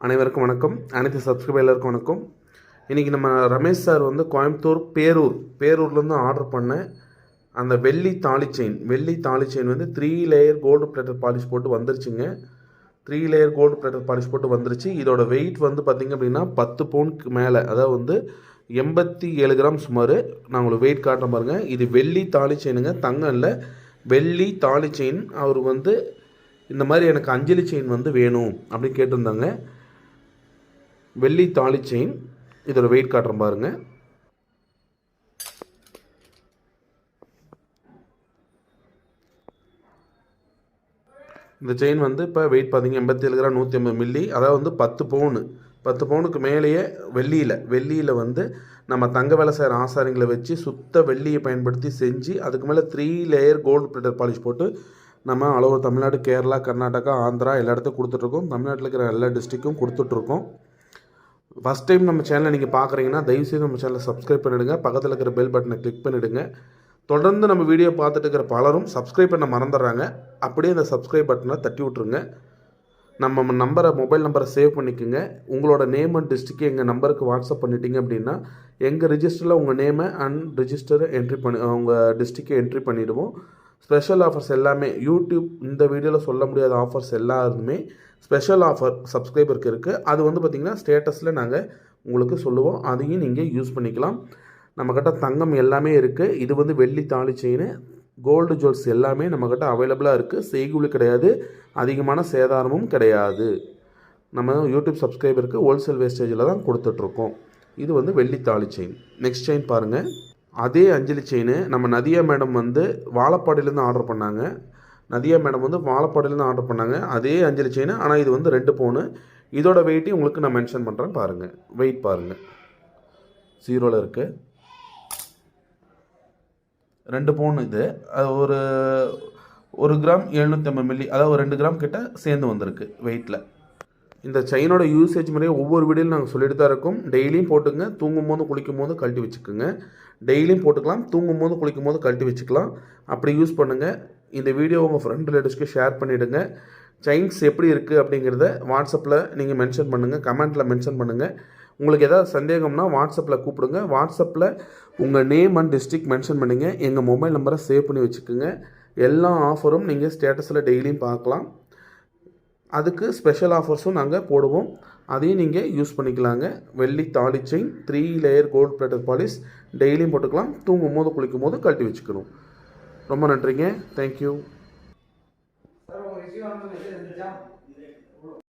அனைவருக்கும் வணக்கம். அனைத்து சப்ஸ்கிரைபர்களுக்கும் வணக்கம். இன்றைக்கி நம்ம ரமேஷ் சார் வந்து கோயம்புத்தூர் பேரூர் பேரூர்லேருந்து ஆர்டர் பண்ண அந்த வெள்ளி தாலி செயின் வெள்ளி தாலி செயின் வந்து three layer gold plated polish போட்டு வந்துருச்சுங்க. Three layer gold plated polish போட்டு வந்துருச்சு. இதோட வெயிட் வந்து பார்த்திங்க அப்படின்னா பத்து பவுனுக்கு மேலே அதாவது வந்து எண்பத்தி ஏழு கிராம் சுமார். நான் உங்களுக்கு வெயிட் காட்டுறேன் பாருங்கள் இது வெள்ளி தாலி செயினுங்க தங்கம் இல்லை. வெள்ளி தாலி செயின் அவர் வந்து இந்த மாதிரி எனக்கு அஞ்சலி செயின் வந்து வேணும் அப்படின்னு கேட்டிருந்தாங்க. வெள்ளி தாலி செயின் இதோட வெயிட் காட்டுறேன் பாருங்க. இந்த செயின் வந்து இப்போ வெயிட் பார்த்தீங்கன்னா எண்பத்தி கிராம் நூற்றி ஐம்பது மில்லி அதாவது வந்து பத்து பவுனு. பத்து பவுனுக்கு மேலேயே வெள்ளியில் வெள்ளியில் வந்து நம்ம தங்க வேலை செய்கிற ஆசாரிங்களை வச்சு சுத்த வெள்ளியை பயன்படுத்தி செஞ்சு அதுக்கு மேலே three layer gold plated polish போட்டு நம்ம அளவு தமிழ்நாடு கேரளா கர்நாடகா ஆந்திரா எல்லா இடத்துக்கும் கொடுத்துட்ருக்கோம் தமிழ்நாட்டில் இருக்கிற எல்லா டிஸ்ட்ரிக்கும் கொடுத்துட்ருக்கோம் ஃபஸ்ட் டைம் நம்ம சேனலை நீங்கள் பார்க்குறீங்கன்னா தயவுசெய்து நம்ம சேனலை சப்ஸ்கிரைப் பண்ணிவிடுங்க பக்கத்தில் இருக்கிற பெல் பட்டனை கிளிக் பண்ணிவிடுங்க தொடர்ந்து நம்ம வீடியோ பார்த்துட்டு இருக்கிற பலரும் சப்ஸ்கிரைப் பண்ண மறந்துடுறாங்க. அப்படியே அந்த சப்ஸ்கிரைப் பட்டனை தட்டி விட்ருங்க நம்ம நம்பரை மொபைல் நம்பரை சேவ் பண்ணிக்கோங்க. உங்களோட நேம் அண்ட் டிஸ்ட்ரிக்கு எங்கள் நம்பருக்கு வாட்ஸ்அப் பண்ணிட்டீங்க அப்படின்னா எங்கள் ரிஜிஸ்டரில் உங்கள் நேமை அண்ட் ரிஜிஸ்டரை என்ட்ரி பண்ணி உங்கள் டிஸ்ட்ரிக்டை என்ட்ரி பண்ணிவிடுவோம் ஸ்பெஷல் ஆஃபர்ஸ் எல்லாமே யூடியூப் இந்த வீடியோவில் சொல்ல முடியாத ஆஃபர்ஸ் எல்லாருமே ஸ்பெஷல் ஆஃபர் சப்ஸ்கிரைபருக்கு இருக்குது அது வந்து பார்த்திங்கன்னா ஸ்டேட்டஸில் நாங்கள் உங்களுக்கு சொல்லுவோம். அதையும் நீங்கள் யூஸ் பண்ணிக்கலாம். நம்மக்கிட்ட தங்கம் எல்லாமே இருக்குது இது வந்து வெள்ளி தாலி செயின் கோல்டு ஜுவல்ஸ் எல்லாமே நம்மக்கிட்ட அவைலபிளாக இருக்குது செய்கூலி கிடையாது. அதிகமான சேதாரமும் கிடையாது. நம்ம யூடியூப் சப்ஸ்கிரைபருக்கு ஹோல்சேல் வேஸ்டேஜில் தான் கொடுத்துட்ருக்கோம் இது வந்து வெள்ளி தாலி செயின் நெக்ஸ்ட் செயின் பாருங்கள் அதே அஞ்சலி செயின் நம்ம நதியா மேடம் வந்து வாழப்பாடியிலேருந்து ஆர்டர் பண்ணாங்க. நதியா மேடம் வந்து வாழப்பாடியிலேருந்து ஆர்டர் பண்ணாங்க. அதே அஞ்சலி செயின் ஆனால் இது வந்து ரெண்டு பவுனு இதோட வெயிட்டையும் உங்களுக்கு நான் மென்ஷன் பண்ணுறேன் பாருங்கள் வெயிட் பாருங்கள் ஜீரோவில் இருக்குது ரெண்டு பவுன் இது. ஒரு ஒரு கிராம் எழுநூற்றி ஐம்பது மில்லி அதாவது ஒரு ரெண்டு கிராம் கிட்ட சேர்ந்து வந்திருக்கு வெயிட்டில் இந்த செயினோட யூசேஜ் முறையை ஒவ்வொரு வீடியோவில் நாங்கள் சொல்லிட்டு தான் இருக்கோம். டெய்லியும் போட்டுங்க தூங்கும் போது குளிக்கும் போது கழட்டி வச்சுக்கோங்க. டெய்லியும் போட்டுக்கலாம் தூங்கும் போது குளிக்கும் போது கழட்டி வச்சுக்கலாம். அப்படி யூஸ் பண்ணுங்கள் இந்த வீடியோ உங்கள் ஃப்ரெண்ட் ரிலேட்டிவ்ஸ்க்கு ஷேர் பண்ணிவிடுங்க செயின்ஸ் எப்படி இருக்குது அப்படிங்கிறத வாட்ஸ்அப்பில் நீங்கள் மென்ஷன் பண்ணுங்கள் கமெண்ட்டில் மென்ஷன் பண்ணுங்கள் உங்களுக்கு ஏதாவது சந்தேகம்னா வாட்ஸ்அப்பில் கூப்பிடுங்க. வாட்ஸ்அப்பில் உங்கள் நேம் அண்ட் டிஸ்ட்ரிக்ட் மென்ஷன் பண்ணுங்கள் எங்கள் மொபைல் நம்பரை சேவ் பண்ணி வச்சுக்கோங்க. எல்லா ஆஃபரும் நீங்கள் ஸ்டேட்டஸில் டெய்லியும் பார்க்கலாம். அதுக்கு ஸ்பெஷல் ஆஃபர்ஸும் நாங்கள் போடுவோம். அதையும் நீங்கள் யூஸ் பண்ணிக்கலாங்க. வெள்ளி தாலி chain three layer gold plated polish டெய்லியும் போட்டுக்கலாம். தூங்கும் போது குளிக்கும் போது கழட்டி வச்சுக்கணும். ரொம்ப நன்றிங்க. தேங்க்யூ